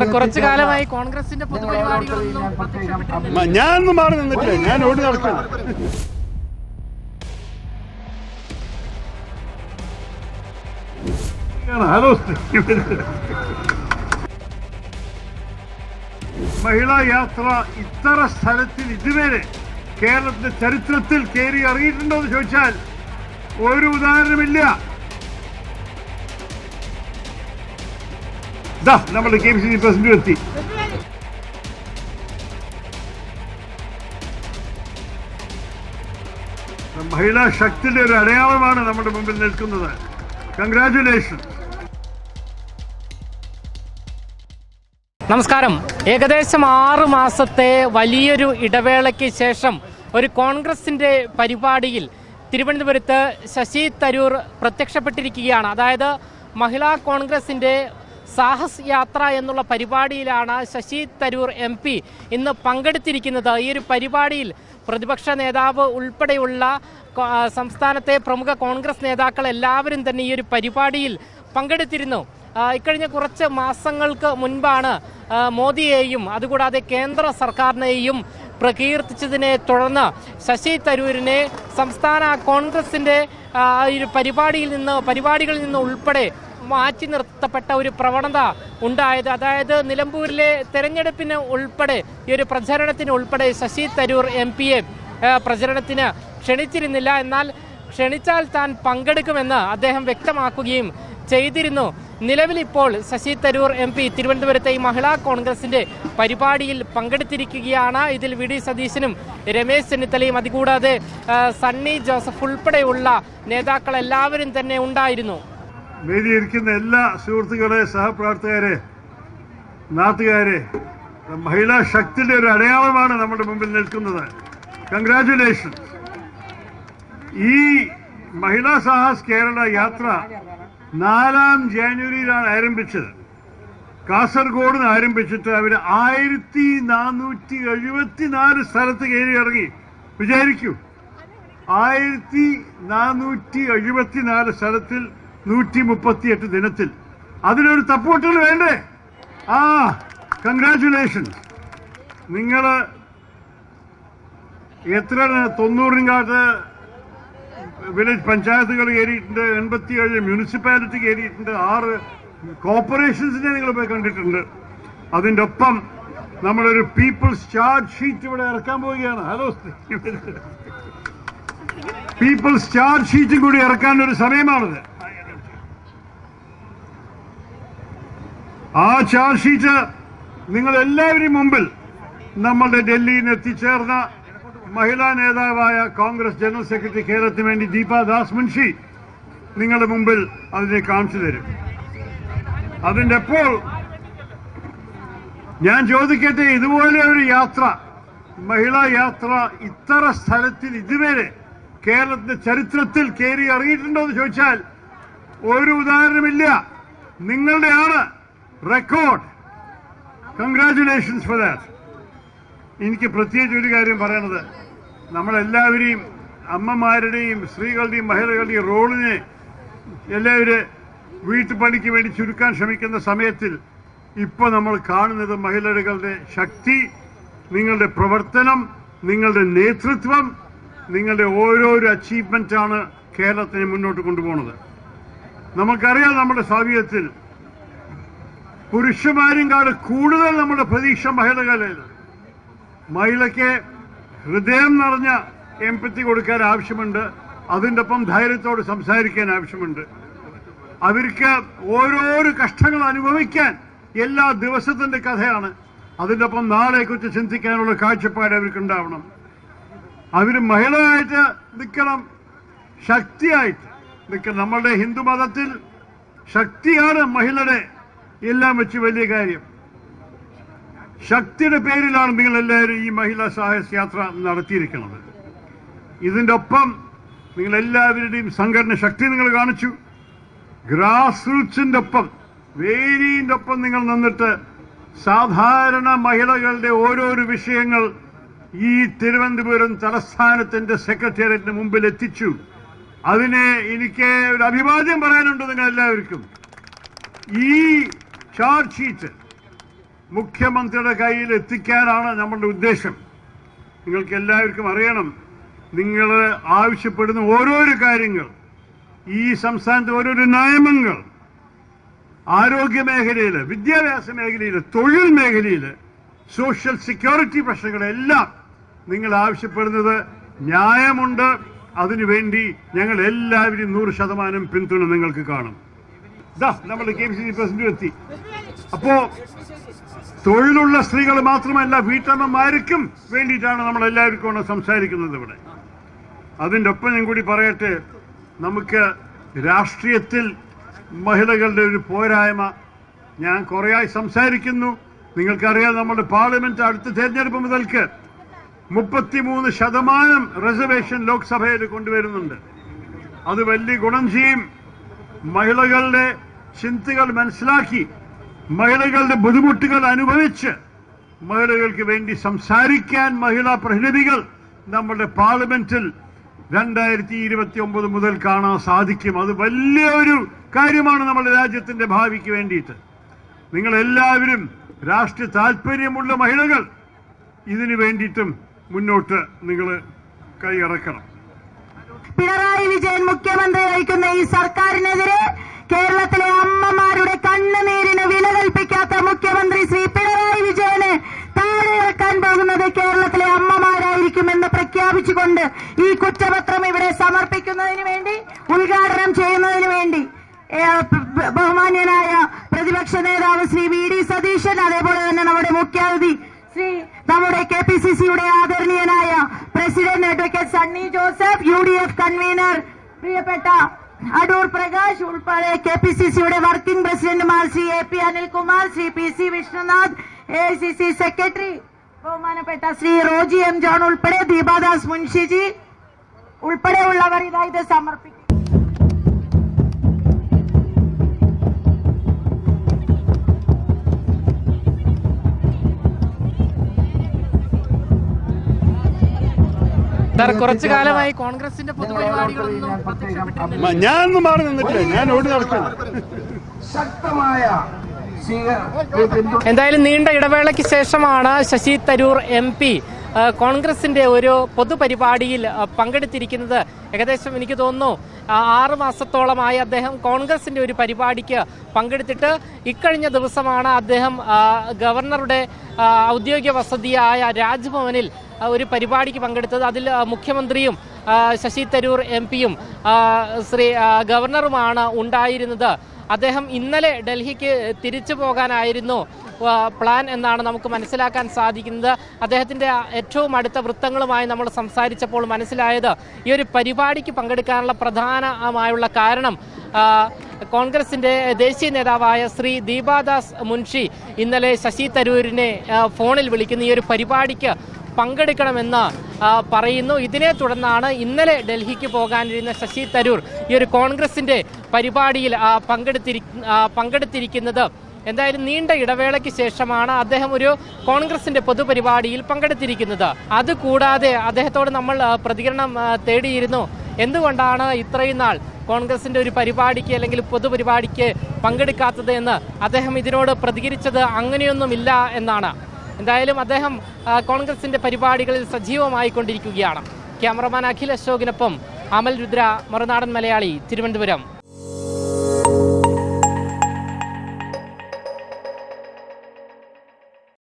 Sir കുറച്ചു കാലമായി കോൺഗ്രസിന്റെ പൊതുപരിപാടികളൊന്നും ഞാനൊന്നും മാറി നിന്നിട്ടില്ല. ഞാൻ ഓടി നടക്കുന്നു ഹലോ മഹിളാ യാത്ര ഇത്ര സ്ഥലത്തിൽ ഇതുവരെ കേരളത്തിന്റെ ചരിത്രത്തിൽ കയറി അറിയിട്ടുണ്ടോ എന്ന് ചോദിച്ചാൽ ഒരു ഉദാഹരണമില്ല. ദാ നമ്മുടെ കെ പ്രസിഡന്റ് എത്തി മഹിളാ ശക്തിയുടെ ഒരു അടയാളമാണ് നമ്മുടെ മുമ്പിൽ നിൽക്കുന്നത്. കൺഗ്രാറ്റുലേഷൻ നമസ്കാരം. ഏകദേശം ആറ് മാസത്തെ വലിയൊരു ഇടവേളയ്ക്ക് ശേഷം ഒരു കോൺഗ്രസിന്റെ പരിപാടിയിൽ തിരുവനന്തപുരത്ത് ശശി തരൂർ പ്രത്യക്ഷപ്പെട്ടിരിക്കുകയാണ്. അതായത് മഹിളാ കോൺഗ്രസിന്റെ സാഹസ് യാത്ര എന്നുള്ള പരിപാടിയിലാണ് ശശി തരൂർ എം പി ഇന്ന് പങ്കെടുത്തിരിക്കുന്നത്. ഈ ഒരു പരിപാടിയിൽ പ്രതിപക്ഷ നേതാവ് ഉൾപ്പെടെയുള്ള സംസ്ഥാനത്തെ പ്രമുഖ കോൺഗ്രസ് നേതാക്കൾ എല്ലാവരും തന്നെ ഈ ഒരു പരിപാടിയിൽ പങ്കെടുത്തിരുന്നു. ഇക്കഴിഞ്ഞ കുറച്ച് മാസങ്ങൾക്ക് മുൻപാണ് മോദിയെയും അതുകൂടാതെ കേന്ദ്ര സർക്കാരിനെയും പ്രകീർത്തിച്ചതിനെ തുടർന്ന് ശശി തരൂരിനെ സംസ്ഥാന ഈ ഒരു പരിപാടിയിൽ നിന്ന് പരിപാടികളിൽ നിന്ന് ഉൾപ്പെടെ മാറ്റി നിർത്തപ്പെട്ട ഒരു പ്രവണത ഉണ്ടായത് അതായത് നിലമ്പൂരിലെ തെരഞ്ഞെടുപ്പിന് ഉൾപ്പെടെ ഈ ഒരു പ്രചരണത്തിന് ഉൾപ്പെടെ ശശി തരൂർ എം പിയെ പ്രചരണത്തിന് ക്ഷണിച്ചിരുന്നില്ല. എന്നാൽ ക്ഷണിച്ചാൽ താൻ പങ്കെടുക്കുമെന്ന് അദ്ദേഹം വ്യക്തമാക്കുകയും ചെയ്തിരുന്നു. നിലവിൽ ഇപ്പോൾ ശശി തരൂർ എം പി തിരുവനന്തപുരത്തെ ഈ മഹിളാ കോൺഗ്രസിന്റെ പരിപാടിയിൽ പങ്കെടുത്തിരിക്കുകയാണ്. ഇതിൽ വി ഡി സതീശനും രമേശ് ചെന്നിത്തലയും അതുകൂടാതെ സണ്ണി ജോസഫ് ഉൾപ്പെടെയുള്ള നേതാക്കൾ എല്ലാവരും തന്നെ ഉണ്ടായിരുന്നു. വേദിയിരിക്കുന്ന എല്ലാ സുഹൃത്തുക്കളെ സഹപ്രവർത്തകരെ നാട്ടുകാരെ മഹിളാ ശക്തിയുടെ ഒരു അടയാളമാണ് നമ്മുടെ മുമ്പിൽ നിൽക്കുന്നത്. കൺഗ്രാറ്റുലേഷൻ ഈ മഹിളാ സാഹസ് കേരള യാത്ര നാലാം ജാനുവരിയിലാണ് ആരംഭിച്ചത്. കാസർഗോഡ് നിന്ന് ആരംഭിച്ചിട്ട് അവർ ആയിരത്തി നാനൂറ്റി എഴുപത്തിനാല് സ്ഥലത്ത് കയറി ഇറങ്ങി. വിചാരിക്കൂ. ആയിരത്തി നാനൂറ്റി എഴുപത്തിനാല് സ്ഥലത്തിൽ നൂറ്റി മുപ്പത്തിയെട്ട് ദിനത്തിൽ. അതിനൊരു തപ്പോട്ടുകൾ വേണ്ടേ? ആ കൺഗ്രാറ്റുലേഷൻസ് നിങ്ങൾ എത്ര തൊണ്ണൂറിനകത്ത് വില്ലേജ് പഞ്ചായത്തുകൾ കയറിയിട്ടുണ്ട് എൺപത്തിയേഴ് മുനിസിപ്പാലിറ്റി കയറിയിട്ടുണ്ട് ആറ് കോർപ്പറേഷൻസിനെ നിങ്ങൾ പോയി കണ്ടിട്ടുണ്ട്. അതിന്റെ ഒപ്പം നമ്മളൊരു പീപ്പിൾസ് ചാർജ് ഷീറ്റ് ഇവിടെ ഇറക്കാൻ പോവുകയാണ്. ഹലോ പീപ്പിൾസ് ചാർജ് ഷീറ്റും കൂടി ഇറക്കാൻ ഒരു സമയമാണിത്. ആ ചാർജ് ഷീറ്റ് നിങ്ങൾ എല്ലാവരും മുമ്പിൽ നമ്മളുടെ ഡൽഹിയിൽ എത്തിച്ചേർന്ന മഹിളാ നേതാവായ കോൺഗ്രസ് ജനറൽ സെക്രട്ടറി കേരളത്തിന് വേണ്ടി ദീപാദാസ് മുൻഷി നിങ്ങളുടെ മുമ്പിൽ അതിനെ കാണിച്ചു തരും. അതിന്റെ അപ്പോൾ ഞാൻ ചോദിക്കട്ടെ ഇതുപോലെ ഒരു യാത്ര മഹിളാ യാത്ര ഇത്ര സ്ഥലത്തിൽ ഇതുവരെ കേരളത്തിന്റെ ചരിത്രത്തിൽ കയറി ഇറങ്ങിയിട്ടുണ്ടോ എന്ന് ചോദിച്ചാൽ ഒരു ഉദാഹരണമില്ല. നിങ്ങളുടെയാണ് റെക്കോർഡ് കൺഗ്രാറ്റുലേഷൻസ് ഫോർ ദാറ്റ് എനിക്ക് പ്രത്യേകിച്ച് ഒരു കാര്യം പറയണത്. നമ്മളെല്ലാവരെയും അമ്മമാരുടെയും സ്ത്രീകളുടെയും മഹിളകളുടെയും റോളിനെ എല്ലാവരും വീട്ടുപണിക്ക് വേണ്ടി ചുരുക്കാൻ ശ്രമിക്കുന്ന സമയത്തിൽ ഇപ്പോൾ നമ്മൾ കാണുന്നത് മഹിളകളുടെ ശക്തി നിങ്ങളുടെ പ്രവർത്തനം നിങ്ങളുടെ നേതൃത്വം നിങ്ങളുടെ ഓരോരോ അച്ചീവ്മെന്റാണ് കേരളത്തിനെ മുന്നോട്ട് കൊണ്ടുപോകുന്നത്. നമുക്കറിയാം നമ്മുടെ സാവീയത്തിൽ പുരുഷന്മാരും കാട് കൂടുതൽ നമ്മുടെ പ്രതീക്ഷ മഹിളകളിലാണ് മഹിളയ്ക്ക് ഹൃദയം നിറഞ്ഞ എമ്പത്തി കൊടുക്കാൻ ആവശ്യമുണ്ട്. അതിന്റെ ഒപ്പം ധൈര്യത്തോട് സംസാരിക്കാൻ ആവശ്യമുണ്ട്. അവർക്ക് ഓരോരോ കഷ്ടങ്ങൾ അനുഭവിക്കാൻ എല്ലാ ദിവസത്തിന്റെ കഥയാണ്. അതിന്റെ ഒപ്പം നാളെക്കുറിച്ച് ചിന്തിക്കാനുള്ള കാഴ്ചപ്പാട് അവർക്ക് ഉണ്ടാവണം അവർ മഹിളയായിട്ട് നിൽക്കണം. ശക്തിയായിട്ട് നിൽക്കണം. നമ്മളുടെ ഹിന്ദു മതത്തിൽ ശക്തിയാണ് മഹിളയുടെ എല്ലാം വെച്ച് വലിയ കാര്യം. ശക്തിയുടെ പേരിലാണ് നിങ്ങൾ എല്ലാവരും ഈ മഹിളാ സാഹസ് യാത്ര നടത്തിയിരിക്കുന്നത്. ഇതിന്റെ ഒപ്പം നിങ്ങൾ എല്ലാവരുടെയും സംഘടന ശക്തി നിങ്ങൾ കാണിച്ചു. ഗ്രാസ് റൂട്ട്സിന്റെ ഒപ്പം വേരിന്റെ ഒപ്പം നിങ്ങൾ നിന്നിട്ട് സാധാരണ മഹിളകളുടെ ഓരോരോ വിഷയങ്ങൾ ഈ തിരുവനന്തപുരം തലസ്ഥാനത്തിന്റെ സെക്രട്ടേറിയറ്റിന് മുമ്പിൽ എത്തിച്ചു. അതിനെ എനിക്ക് ഒരു അഭിവാദ്യം പറയാനുണ്ട് നിങ്ങൾ എല്ലാവർക്കും ഈ ചാർജ് ഷീറ്റ് മുഖ്യമന്ത്രിയുടെ കയ്യിൽ എത്തിക്കാനാണ് നമ്മളുടെ ഉദ്ദേശം. നിങ്ങൾക്ക് എല്ലാവർക്കും അറിയണം നിങ്ങൾ ആവശ്യപ്പെടുന്ന ഓരോരോ കാര്യങ്ങൾ ഈ സംസ്ഥാനത്തെ ഓരോരോ നിയമങ്ങൾ ആരോഗ്യ മേഖലയിൽ വിദ്യാഭ്യാസ മേഖലയിൽ തൊഴിൽ മേഖലയിൽ സോഷ്യൽ സെക്യൂരിറ്റി പ്രശ്നങ്ങളെല്ലാം നിങ്ങൾ ആവശ്യപ്പെടുന്നത് ന്യായമുണ്ട്. അതിനുവേണ്ടി ഞങ്ങൾ എല്ലാവരും നൂറ് ശതമാനം പിന്തുണ നിങ്ങൾക്ക് കാണും. ഇതാ നമ്മുടെ K P C C president എത്തി. അപ്പോ തൊഴിലുള്ള സ്ത്രീകൾ മാത്രമല്ല വീട്ടമ്മമാർക്കും വേണ്ടിയിട്ടാണ് നമ്മൾ എല്ലാവർക്കും കൂടെ സംസാരിക്കുന്നത് ഇവിടെ. അതിന്റെ ഒപ്പം ഞാൻ കൂടി പറയട്ടെ നമുക്ക് രാഷ്ട്രീയത്തിൽ മഹിളകളുടെ ഒരു പോരായ്മ ഞാൻ കുറേയായി സംസാരിക്കുന്നു. നിങ്ങൾക്കറിയാം നമ്മുടെ പാർലമെന്റ് അടുത്ത തെരഞ്ഞെടുപ്പ് മുതൽക്ക് മുപ്പത്തിമൂന്ന് ശതമാനം റിസർവേഷൻ ലോക്സഭയിൽ കൊണ്ടുവരുന്നുണ്ട്. അത് വലിയ ഗുണം ചെയ്യും. മഹിളകളുടെ ചിന്തകൾ മനസ്സിലാക്കി മഹിളകളുടെ ബുദ്ധിമുട്ടുകൾ അനുഭവിച്ച് മഹിളകൾക്ക് വേണ്ടി സംസാരിക്കാൻ മഹിളാ പ്രതിനിധികൾ നമ്മുടെ പാർലമെന്റിൽ രണ്ടായിരത്തി ഇരുപത്തി ഒമ്പത് മുതൽ കാണാൻ സാധിക്കും. അത് വലിയൊരു കാര്യമാണ് നമ്മുടെ രാജ്യത്തിന്റെ ഭാവിക്ക് വേണ്ടിയിട്ട്. നിങ്ങൾ എല്ലാവരും രാഷ്ട്രീയ താല്പര്യമുള്ള മഹിളകൾ ഇതിനു വേണ്ടിയിട്ടും മുന്നോട്ട് നിങ്ങൾ കൈയടക്കണം. പിണറായി വിജയൻ മുഖ്യമന്ത്രി ഈ സർക്കാരിനെതിരെ കേരളത്തിലെ അമ്മമാരുടെ കണ്ണുനീരിന് വില കൽപ്പിക്കാത്ത മുഖ്യമന്ത്രി ശ്രീ പിണറായി വിജയന് താഴെ ഇറക്കാൻ പോകുന്നത് കേരളത്തിലെ അമ്മമാരായിരിക്കുമെന്ന് പ്രഖ്യാപിച്ചുകൊണ്ട് ഈ കുറ്റപത്രം ഇവിടെ സമർപ്പിക്കുന്നതിന് വേണ്ടി ഉദ്ഘാടനം ചെയ്യുന്നതിന് വേണ്ടി ബഹുമാന്യനായ പ്രതിപക്ഷ നേതാവ് ശ്രീ വി ഡി സതീശൻ അതേപോലെ തന്നെ നമ്മുടെ മുഖ്യാതിഥി ശ്രീ നമ്മുടെ കെ പി സി സിയുടെ ആദരണീയനായ president advocate Sunny Joseph U D F convener പ്രിയപ്പെട്ട അടൂർ പ്രകാശ് ഉൾപ്പെടെ കെ പി സി സിയുടെ വർക്കിംഗ് പ്രസിഡന്റുമാർ Shri A P Anilkumar Shri P C Vishnunath A I C C secretary ബഹുമാനപ്പെട്ട ശ്രീ റോജി എം ജോൺ ഉൾപ്പെടെ ദീപാദാസ് മുൻഷിജി ഉൾപ്പെടെയുള്ളവർ ഇത് സമർപ്പിക്കും സാർ കുറച്ചു കാലമായി കോൺഗ്രസിന്റെ പൊതുപരിപാടികളൊന്നും ഞാനൊന്നും മാറി നിന്നിട്ടില്ല ഞാൻ ഓടി നടക്കുന്നു ശക്തമായ എന്തായാലും നീണ്ട ഇടവേളയ്ക്ക് ശേഷമാണ് ശശി തരൂർ എം പി കോൺഗ്രസിന്റെ ഒരു പൊതുപരിപാടിയിൽ പങ്കെടുത്തിരിക്കുന്നത്. ഏകദേശം എനിക്ക് തോന്നുന്നു ആറു മാസത്തോളമായി അദ്ദേഹം കോൺഗ്രസിന്റെ ഒരു പരിപാടിക്ക് പങ്കെടുത്തിട്ട് ഇക്കഴിഞ്ഞ ദിവസമാണ് അദ്ദേഹം ഗവർണറുടെ ഔദ്യോഗിക വസതിയായ രാജ്ഭവനിൽ ഒരു പരിപാടിക്ക് പങ്കെടുത്തത് അതിൽ മുഖ്യമന്ത്രിയും ശശി തരൂർ എം പിയും ശ്രീ ഗവർണറുമാണ് ഉണ്ടായിരുന്നത്. അദ്ദേഹം ഇന്നലെ ഡൽഹിക്ക് തിരിച്ചു പോകാനായിരുന്നു പ്ലാൻ എന്നാണ് നമുക്ക് മനസ്സിലാക്കാൻ സാധിക്കുന്നത്. അദ്ദേഹത്തിന്റെ ഏറ്റവും അടുത്ത വൃത്തങ്ങളുമായി നമ്മൾ സംസാരിച്ചപ്പോൾ മനസ്സിലായത് ഈ ഒരു പരിപാടിക്ക് പങ്കെടുക്കാനുള്ള പ്രധാനമായുള്ള കാരണം കോൺഗ്രസിന്റെ ദേശീയ നേതാവായ ശ്രീ ദീപാദാസ് മുൻഷി ഇന്നലെ ശശി തരൂരിനെ ഫോണിൽ വിളിക്കുന്ന. ഈ ഒരു പരിപാടിക്ക് പങ്കെടുക്കണമെന്ന് പറയുന്നു. ഇതിനെ തുടർന്നാണ് ഇന്നലെ ഡൽഹിക്ക് പോകാനിരുന്ന ശശി തരൂർ ഈ ഒരു കോൺഗ്രസിന്റെ പരിപാടിയിൽ പങ്കെടുത്തിരി പങ്കെടുത്തിരിക്കുന്നത്. എന്തായാലും നീണ്ട ഇടവേളയ്ക്ക് ശേഷമാണ് അദ്ദേഹം ഒരു കോൺഗ്രസിന്റെ പൊതുപരിപാടിയിൽ പങ്കെടുത്തിരിക്കുന്നത്. അതുകൂടാതെ അദ്ദേഹത്തോട് നമ്മൾ പ്രതികരണം തേടിയിരുന്നു. എന്തുകൊണ്ടാണ് ഇത്രയും നാൾ കോൺഗ്രസിന്റെ ഒരു പരിപാടിക്ക് അല്ലെങ്കിൽ പൊതുപരിപാടിക്ക് പങ്കെടുക്കാത്തത് എന്ന് അദ്ദേഹം ഇതിനോട് പ്രതികരിച്ചത് അങ്ങനെയൊന്നുമില്ല എന്നാണ്? എന്തായാലും അദ്ദേഹം കോൺഗ്രസിന്റെ പരിപാടികളിൽ സജീവമായി കൊണ്ടിരിക്കുകയാണ് ക്യാമറമാൻ അഖിൽ അശോകിനൊപ്പം അമൽ രുദ്ര മറുനാടൻ മലയാളി തിരുവനന്തപുരം.